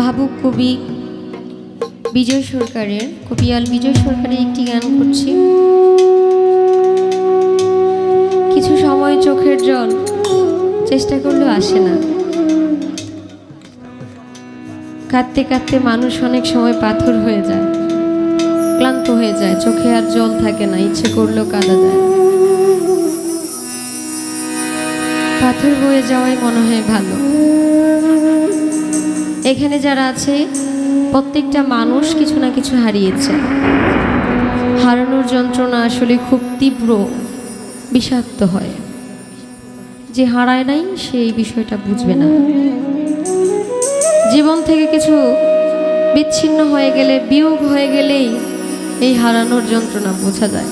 ভাবুক কবি বিজয় সরকারের কবিয়াল বিজয় সরকারের একটি গান করছি। কিছু সময় চোখের জল, চেষ্টা করলেও আসে না। কাঁদতে কাঁদতে মানুষ অনেক সময় পাথর হয়ে যায়, ক্লান্ত হয়ে যায়, চোখে আর জল থাকে না, ইচ্ছে করলেও কাঁদা যায়। পাথর হয়ে যাওয়াই মনে হয় ভালো। এখানে যারা আছে, প্রত্যেকটা মানুষ কিছু না কিছু হারিয়েছে। হারানোর যন্ত্রণা আসলে খুব তীব্র, বিষাক্ত হয়। যে হারায় নাই, সে এই বিষয়টা বুঝবে না। জীবন থেকে কিছু বিচ্ছিন্ন হয়ে গেলে, বিয়োগ হয়ে গেলেই এই হারানোর যন্ত্রণা বোঝা যায়।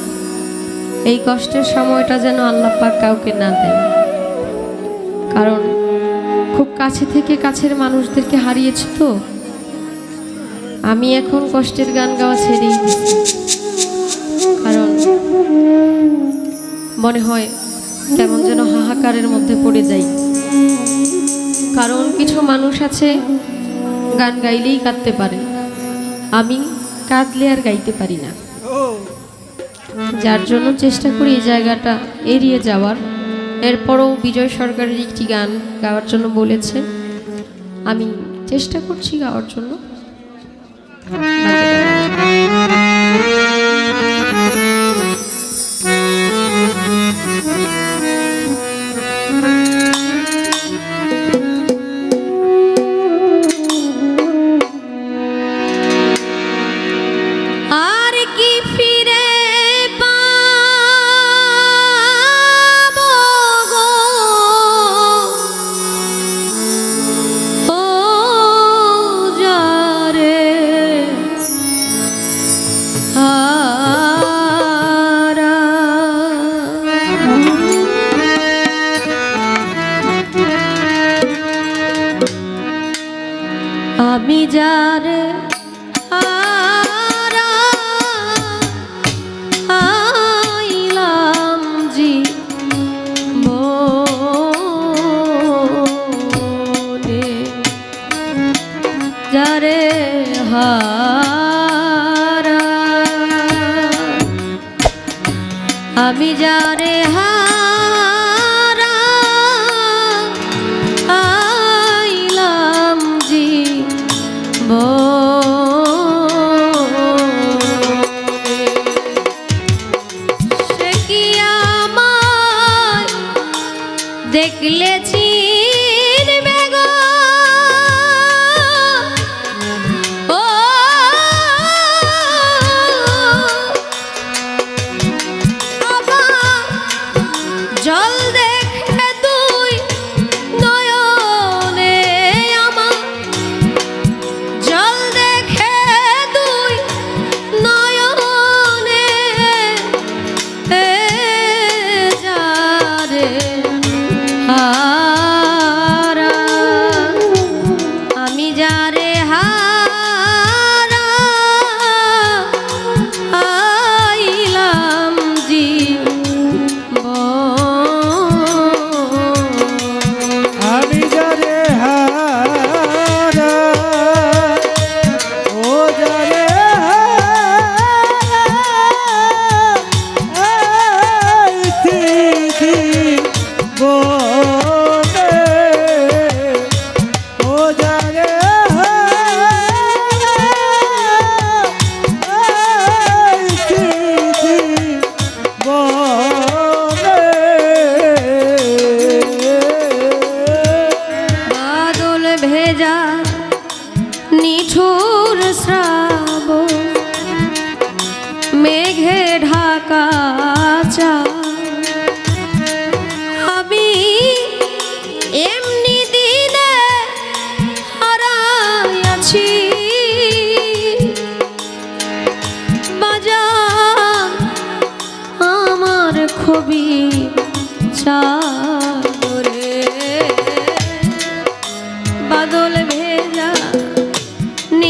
এই কষ্টের সময়টা যেন আল্লাহ পাক কাউকে না দেয় কারণ খুব কাছে থেকে কাছের মানুষদেরকে হারিয়েছ তো? আমি এখন কষ্টের গান গাওয়া ছেড়েই কারণ মনে হয় কেমন যেন হাহাকারের মধ্যে পড়ে যাই। কারণ কিছু মানুষ আছে গান গাইলেই কাঁদতে পারে। আমি কাঁদলে আর গাইতে পারি না। যার জন্য চেষ্টা করি এই জায়গাটা এড়িয়ে যাওয়ার। এরপরও বিজয় সরকারের একটি গান গাওয়ার জন্য বলেছে। আমি চেষ্টা করছি গাওয়ার জন্য। আমি যারে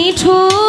迷途。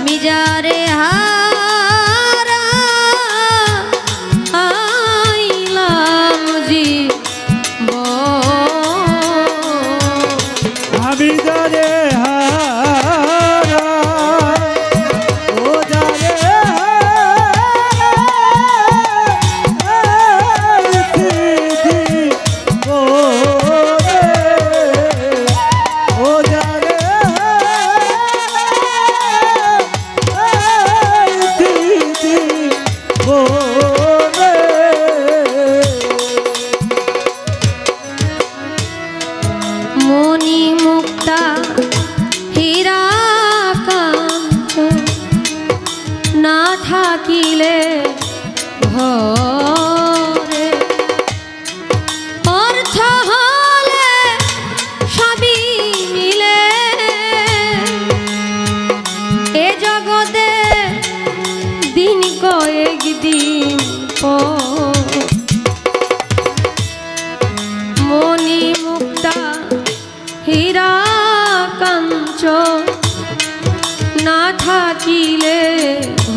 स्वामी जा रे हा।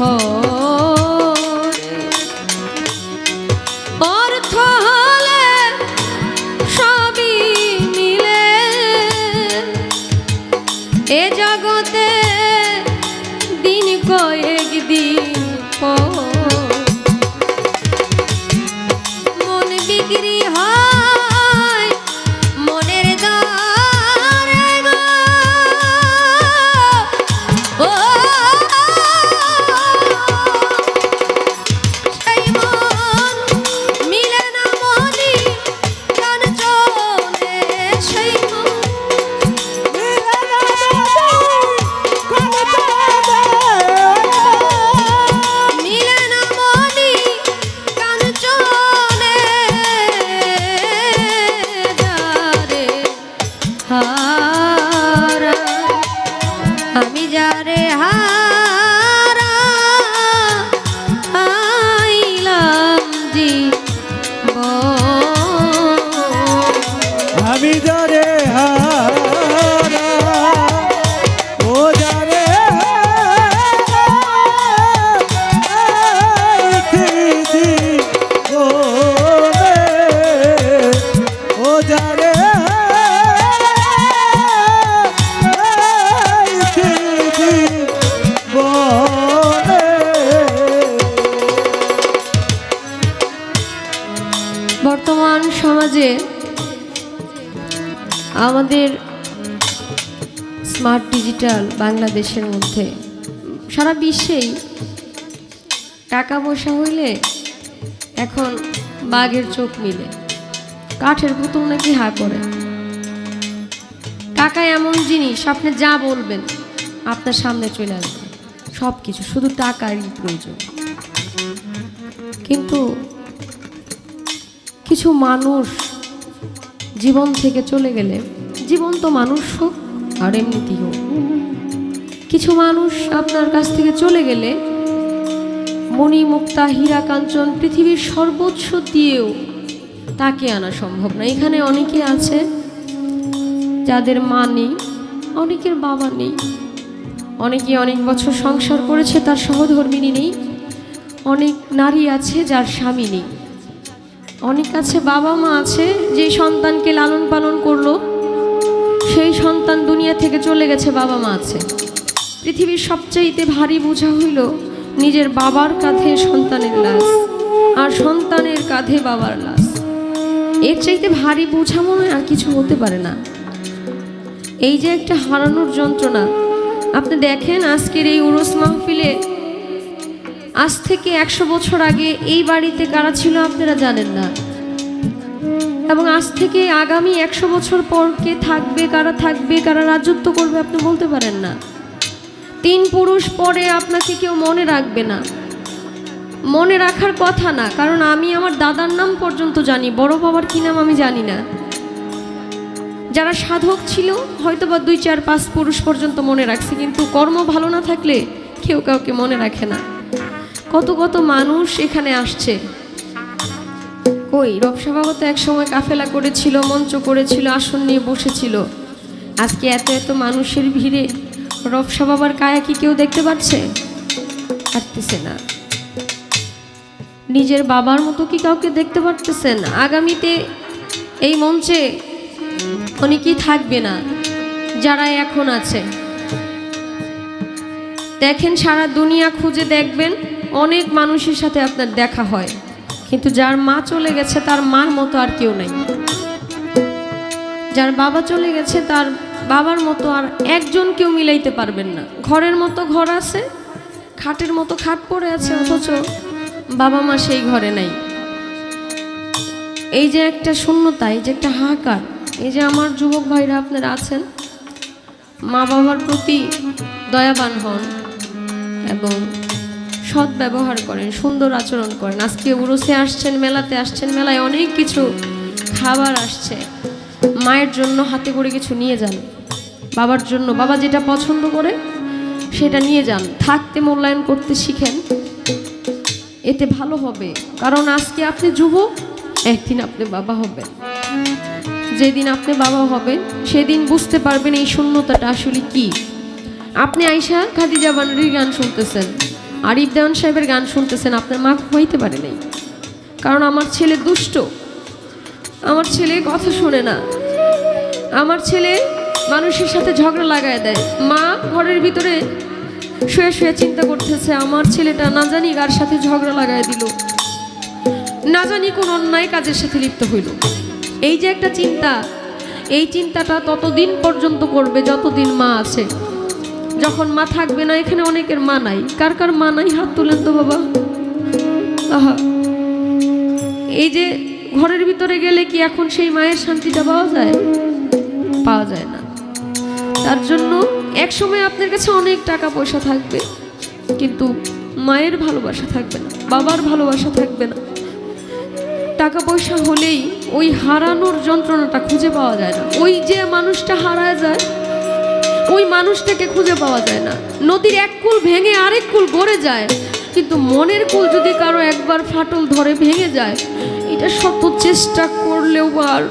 ঘরে আমি যারে হারা আমাদের স্মার্ট ডিজিটাল বাংলাদেশের মধ্যে সারা বিশ্বেই টাকা পয়সা হইলে এখন বাঘের চোখ মিলে, কাঠের পুতুল নাকি হা করে টাকা এমন জিনিস, আপনি যা বলবেন, আপনার সামনে চলে আসবে। সব কিছু শুধু টাকারই প্রয়োজন। কিন্তু কিছু মানুষ জীবন থেকে চলে গেলে জীবন তো মানুষ হোক আর এমনিতেই হোক। কিছু মানুষ আপনার কাছ থেকে চলে গেলে মণি, মুক্তা, হীরা, কাঞ্চন পৃথিবীর সর্বোচ্চ দিয়েও তাকে আনা সম্ভব না। এখানে অনেকে আছে যাদের মা নেই, অনেকের বাবা নেই, অনেকে অনেক বছর সংসার করেছে, তার সহধর্মিনী নেই, অনেক নারী আছে যার স্বামী নেই। অনেক আছে বাবা মা আছে যে সন্তানকে লালন পালন করল সেই সন্তান দুনিয়া থেকে চলে গেছে, বাবা মা আছে। পৃথিবীর সবচাইতে ভারী বোঝা হইল নিজের বাবার কাঁধে সন্তানের লাশ আর সন্তানের কাঁধে বাবার লাশ। এর চাইতে ভারী বোঝা মনে আর কিছু হতে পারে না। এই যে একটা হারানোর যন্ত্রণা। আপনি দেখেন আজকের এই উরস মাহফিলে আজ থেকে একশো বছর আগে এই বাড়িতে কারা ছিল আপনারা জানেন না। এবং আজ থেকে আগামী একশো বছর পর কে থাকবে, কারা থাকবে, কারা রাজত্ব করবে আপনি বলতে পারেন না। তিন পুরুষ পরে আপনাকে কেউ মনে রাখবে না। মনে রাখার কথা না, কারণ আমি আমার দাদার নাম পর্যন্ত জানি, বড় বাবার কি নাম আমি জানি না। যারা সাধক ছিল হয়তো বা দুই, চার, পাঁচ পুরুষ পর্যন্ত মনে রাখছে, কিন্তু কর্ম ভালো না থাকলে কেউ কাউকে মনে রাখে না। কত কত মানুষ এখানে আসছে। কই? রবসভাগত এক সময় কাফেলা করেছিল, মঞ্চ করেছিল, আসন নিয়ে বসেছিল। আজকে এত এত মানুষের ভিড়ে রবসা বাবার কায়া কি কেউ দেখতে পাচ্ছে? পারতেছে না। নিজের বাবার মতো কি কাউকে দেখতে পারতেছেন? আগামীতে এই মঞ্চে অনেকেই থাকবে না, যারা এখন আছে। দেখেন, সারা দুনিয়া খুঁজে দেখবেন, অনেক মানুষের সাথে আপনার দেখা হয়। কিন্তু যার মা চলে গেছে, তার মার মতো আর কেউ নেই। যার বাবা চলে গেছে, তার বাবার মতো আর একজন কেউ মিলাইতে পারবেন না। ঘরের মতো ঘর আছে, খাটের মতো খাট পড়ে আছে, অথচ বাবা মা সেই ঘরে নাই। এই যে একটা শূন্যতা, এই যে একটা হাহাকার, এই যে আমার যুবক ভাইরা আপনারা আছেন মা বাবার প্রতি দয়াবান হন এবং সৎ ব্যবহার করেন, সুন্দর আচরণ করেন। আজকে উরসে আসছেন, মেলাতে আসছেন, মেলায় অনেক কিছু খাবার আসছে। মায়ের জন্য হাতে করে কিছু নিয়ে যান। বাবার জন্য, বাবা যেটা পছন্দ করে, সেটা নিয়ে যান। থাকতে মূল্যায়ন করতে শিখেন। এতে ভালো হবে। কারণ আজকে আপনি যুবক, একদিন আপনি বাবা হবেন। যেদিন আপনি বাবা হবেন, সেদিন বুঝতে পারবেন এই শূন্যতাটা আসলে কি। আপনি আইসা খাদিজা বানারির গান শুনতেছেন। আরিফ দেওয়ান সাহেবের গান শুনতেছেন, আপনার মা ঘুমাইতে পারে নাই। কারণ আমার ছেলে দুষ্ট। আমার ছেলে কথা শোনে না। আমার ছেলে মানুষের সাথে ঝগড়া লাগায় দেয়। মা ঘরের ভিতরে শুয়ে শুয়ে চিন্তা করতেছে, আমার ছেলেটা না জানি কার সাথে ঝগড়া লাগায় দিল। না জানি কোন অন্যায় কাজের সাথে লিপ্ত হইল। এই যে একটা চিন্তা, এই চিন্তাটা ততদিন পর্যন্ত করবে, যতদিন মা আছে। যখন মা থাকবে না, এখানে অনেকের মা নাই। কার কার মা নাই? হাত তোলেন তো বাবা। আহা। এই যে ঘরের ভিতরে গেলে কি এখন সেই মায়ের শান্তিটা পাওয়া যায়? পাওয়া যায় না। তার জন্য এক সময় আপনার কাছে অনেক টাকা পয়সা থাকবে, কিন্তু মায়ের ভালোবাসা থাকবে না, বাবার ভালোবাসা থাকবে না। টাকা পয়সা হলেই ওই হারানোর যন্ত্রণাটা খুঁজে পাওয়া যায় না। ওই যে মানুষটা হারায় যায় ওই মানুষটাকে খুঁজে পাওয়া যায় না। নদীর এক কুল ভেঙে আরেক কুল গড়ে যায়। কিন্তু মনের কুল যদি কারও একবার ফাটল ধরে ভেঙে যায়, এটা শত চেষ্টা করলেও আর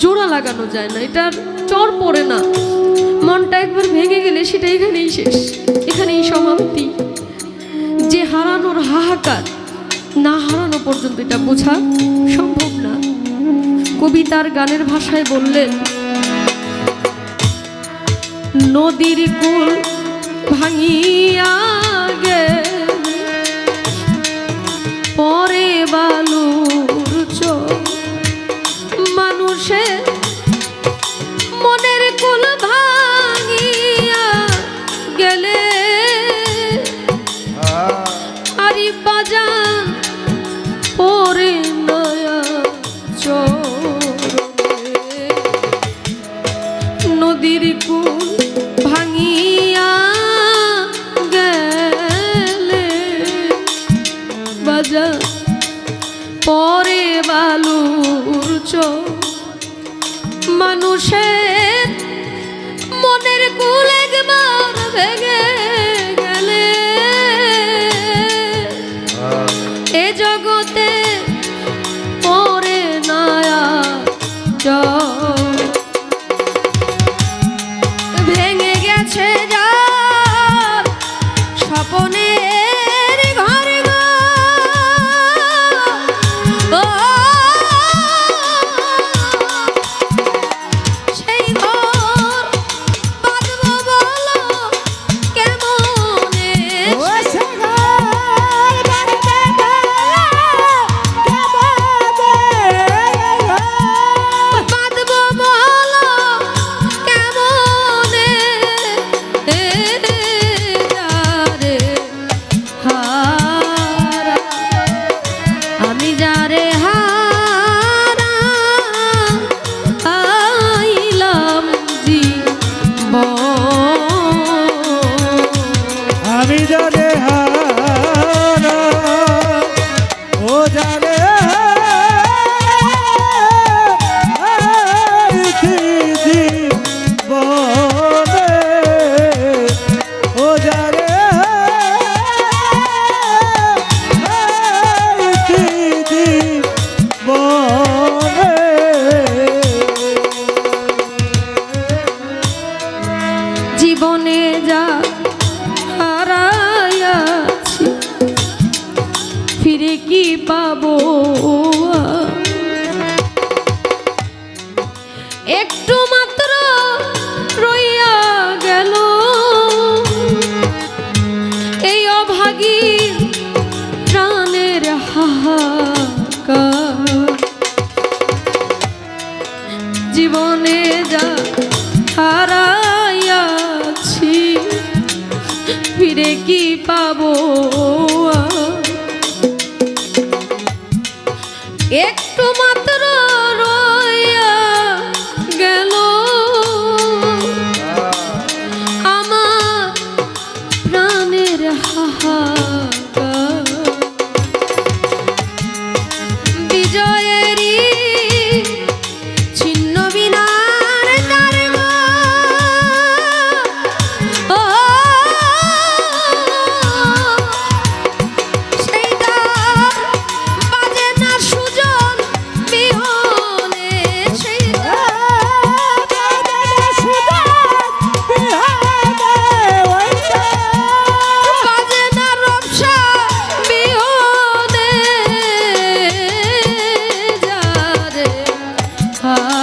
জোড়া লাগানো যায় না। এটার চর পড়ে না। মনটা একবার ভেঙে গেলে সেটা এখানেই শেষ, এখানেই সমাপ্তি। যে হারানোর হাহাকার, না হারানো পর্যন্ত এটা বোঝা সম্ভব না। কবিতার গানের ভাষায় বললেন নদীর কুল ভাঙিয়া গে মানুষের জানে কথা